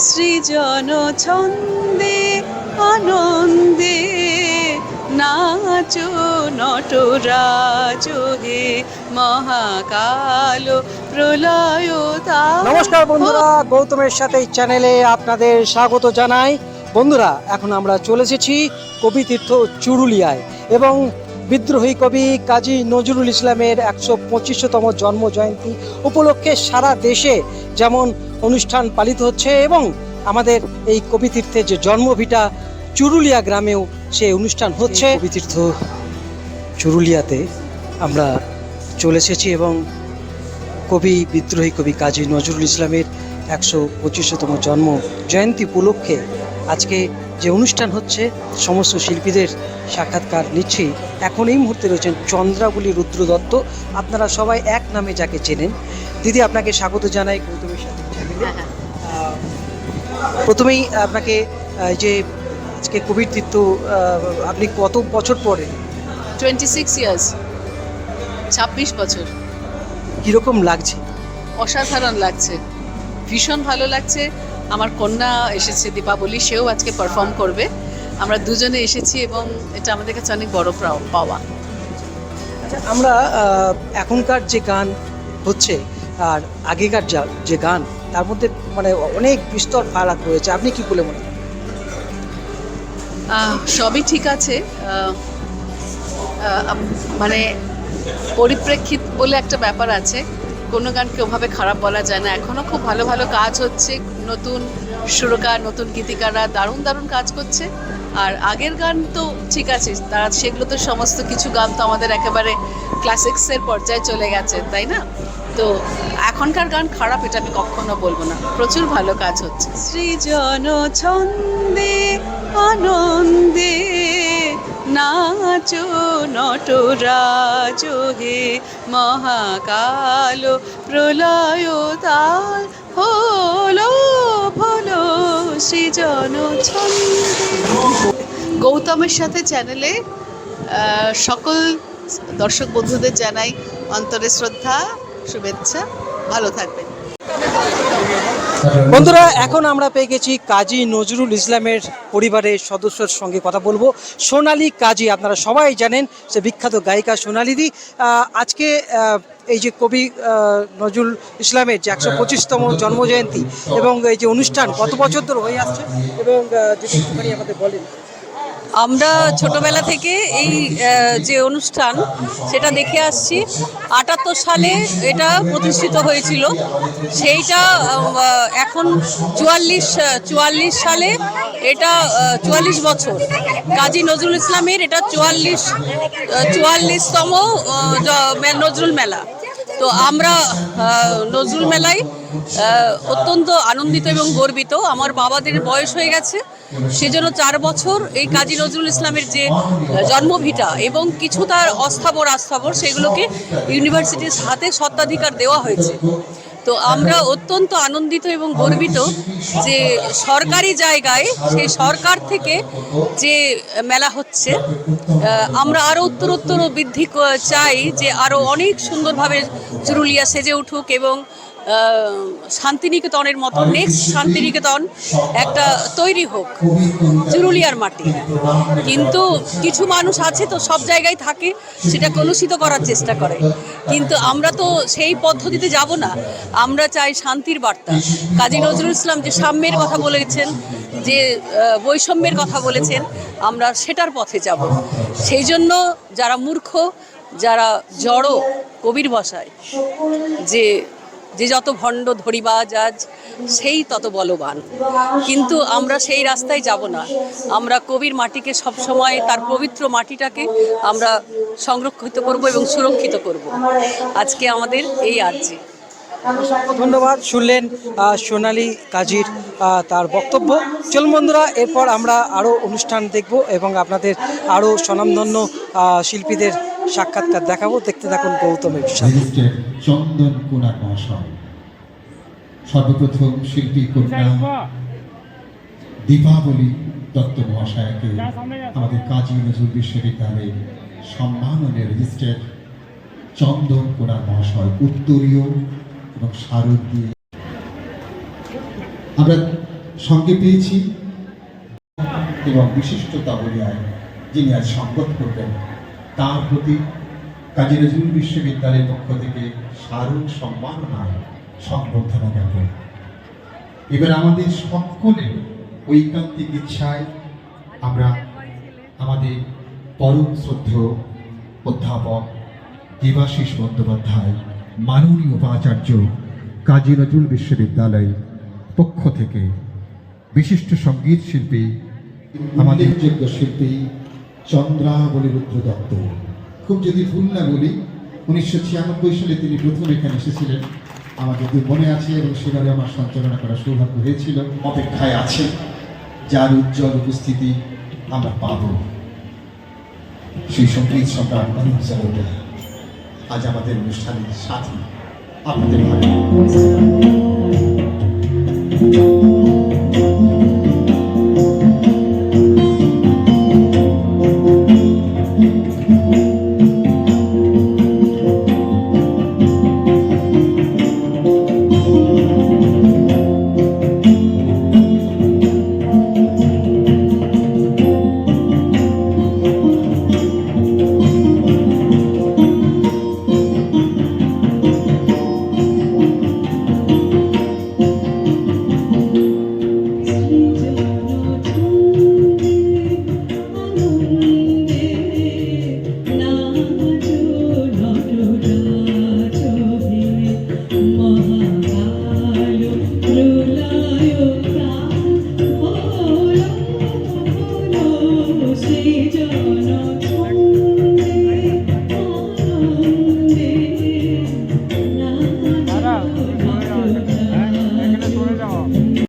সৃজন ছন্দে আনন্দে নাচো নটরাজ হে মহাকাল প্রলয় নমস্কার বন্ধুরা গৌতমের সাথে এই চ্যানেলে আপনাদের স্বাগত জানাই। বন্ধুরা এখন আমরা চলে এসেছি কবিতীর্থ চুরুলিয়ায় এবং বিদ্রোহী কবি কাজী নজরুল ইসলামের একশো পঁচিশতম জন্ম জয়ন্তী উপলক্ষে সারা দেশে যেমন অনুষ্ঠান পালিত হচ্ছে এবং আমাদের এই কবিতীর্থের যে জন্মভিটা চুরুলিয়া গ্রামেও সে অনুষ্ঠান হচ্ছে। কবিতীর্থ চুরুলিয়াতে আমরা চলে এসেছি এবং কবি, বিদ্রোহী কবি কাজী নজরুল ইসলামের একশো পঁচিশতম জন্ম জয়ন্তী উপলক্ষে আজকে যে অনুষ্ঠান হচ্ছে সমস্ত শিল্পীদের সাক্ষাৎকার নিচ্ছি। এখন এই মুহূর্তে রয়েছেন চন্দ্রাবলী রুদ্র দত্ত আপনারা সবাই এক নামে যাকে চেনেন। দিদি আপনাকে স্বাগত জানাই গৌতমের সাথে চ্যানেলে। প্রথমেই আপনাকে যে আজকে কবির তীর্থ আপনি কত বছর পরে? টোয়েন্টি সিক্স ইয়ার্স ছাব্বিশ বছর। কীরকম লাগছে? অসাধারণ লাগছে। ভীষণ ভালো লাগছে। আমার কন্যা এসেছে দীপাবলি সেও আজকে পারফর্ম করবে। আমরা দুজনে এসেছি এবং এটা আমাদের কাছে অনেক বড় পাও- পাওয়া। আচ্ছা, আমরা এখনকার যে গান হচ্ছে আর আগেকার যা যে গান তার মধ্যে মানে অনেক বিস্তর ফারাক রয়েছে। আপনি কি বলে মনে সবই ঠিক আছে। মানে পরিপ্রেক্ষিত বলে একটা ব্যাপার আছে। কোনো গানকে ওভাবে খারাপ বলা যায় না। এখনও খুব ভালো ভালো কাজ হচ্ছে। নতুন সুরকার, নতুন গীতিকাররা দারুণ দারুণ কাজ করছে। আর আগের গান তো ঠিক আছে, তারা সেগুলো তো সমস্ত কিছু গান তো আমাদের একেবারে ক্লাসিক্সের পর্যায়ে চলে গেছে, তাই না? তো এখনকার গান খারাপ, এটা আমি কখনো বলব না। প্রচুর ভালো কাজ হচ্ছে। সৃজন ছন্দে আনন্দে। নাচো নটরাজ হে মহাকাল, প্রলয় তাল হলো ভলো সৃজন গৌতমের সাথে চ্যানেলে সকল দর্শক বন্ধুদের জানাই অন্তরে শ্রদ্ধা, শুভেচ্ছা, ভালো থাকবেন। বন্ধুরা, এখন আমরা পেয়ে গেছি কাজী নজরুল ইসলামের পরিবারের সদস্যর সঙ্গে কথা বলব। সোনালী কাজী, আপনারা সবাই জানেন সে বিখ্যাত গায়িকা সোনালিদি আজকে এই যে কবি নজরুল ইসলামের যে একশো পঁচিশতম জন্মজয়ন্তী এবং এই যে অনুষ্ঠান কত বছর ধরে হয়ে আসছে এবং যদি আমাদের বলেন। আমরা ছোটবেলা থেকে এই যে অনুষ্ঠান, সেটা দেখে আসছি। আটাত্তর সালে এটা প্রতিষ্ঠিত হয়েছিল। সেইটা এখন চুয়াল্লিশ চুয়াল্লিশ সালে এটা চুয়াল্লিশ বছর। কাজী নজরুল ইসলামের এটা চুয়াল্লিশ চুয়াল্লিশতম নজরুল মেলা। তো আমরা নজরুল মেলায় অত্যন্ত আনন্দিত এবং গর্বিত। আমার বাবাদের বয়স হয়ে গেছে। সেজন্য চার বছর এই কাজী নজরুল ইসলামের যে জন্মভিটা এবং কিছু তার অস্থাবর আস্থাবর, সেগুলোকে ইউনিভার্সিটির হাতে সত্ত্বাধিকার দেওয়া হয়েছে। তো আমরা অত্যন্ত আনন্দিত এবং গর্বিত যে সরকারি জায়গায়, সেই সরকার থেকে যে মেলা হচ্ছে আমরা আরও উত্তরোত্তর বৃদ্ধি চাই যে আরও অনেক সুন্দরভাবে চুরুলিয়া সেজে উঠুক এবং শান্তিনিকেতনের মতো নেক্সট শান্তিনিকেতন একটা তৈরি হোক, চুরুলিয়ার মাটি। কিন্তু কিছু মানুষ আছে তো, সব জায়গায় থাকে, সেটা কলুষিত করার চেষ্টা করে। কিন্তু আমরা তো সেই পদ্ধতিতে যাব না। আমরা চাই শান্তির বার্তা। কাজী নজরুল ইসলাম যে সাম্যের কথা বলেছেন, যে বৈষম্যের কথা বলেছেন, আমরা সেটার পথে যাব। সেই জন্য যারা মূর্খ, যারা জড় কবির ভাষায়, যে যে যত ভণ্ড ধরিবাজ আজ, সেই তত বলবান। কিন্তু আমরা সেই রাস্তায় যাব না। আমরা কবির মাটিকে সবসময়, তার পবিত্র মাটিটাকে আমরা সংরক্ষিত করব এবং সুরক্ষিত করব। আজকে আমাদের এই আর্জি। ধন্যবাদ, শুনলেন সোনালি কাজীর তার বক্তব্য। চলুন বন্ধুরা, এরপর আমরা আরও অনুষ্ঠান দেখব এবং আপনাদের আরও স্বনামধন্য শিল্পীদের সাক্ষাৎকার দেখাবো। দেখতে থাকুন গৌতমের সাথে চন্দন কুমার মহাশয়, সর্বপ্রথম শিল্পী কন্যা দীপাবলি দত্ত মহাশয়কে আমাদের কাজী নজরুল বিশ্ববিদ্যালয়ের সম্মাননের রেজিস্ট্রেট চন্দন কুমার মহাশয় উত্তরীয় এবং স্মারক দিয়ে। আমরা সঙ্গে পেয়েছি এবং বিশিষ্টতা বলিয়ায় যিনি আজ সংগত করবেন। তার প্রতি কাজী নজরুল বিশ্ববিদ্যালয়ের পক্ষ থেকে স্মারক সম্মাননায় সম্বর্ধনা জ্ঞাপন। এবার আমাদের সকলের ঐকান্তিক ইচ্ছায় আমরা আমাদের পরম শ্রদ্ধেয় অধ্যাপক দেবাশিস বন্দ্যোপাধ্যায়, মাননীয় উপাচার্য কাজী নজরুল বিশ্ববিদ্যালয় পক্ষ থেকে বিশিষ্ট সংগীত শিল্পী, আমাদের যোগ্য শিল্পী চন্দ্রাবলী রুদ্র দত্ত। খুব যদি ভুল না বলি, উনিশশো ছিয়ানব্বই সালে তিনি প্রথম এখানে এসেছিলেন। আমার যদি মনে আছে এবং সেবারে আমার সঞ্চালনা করার সৌভাগ্য হয়েছিল, অপেক্ষায় আছে। যার উজ্জ্বল উপস্থিতি আমরা পাব। সেই সংগীত সম্রাট জালোটা আজ আমাদের অনুষ্ঠানের সাথী। আপনাদের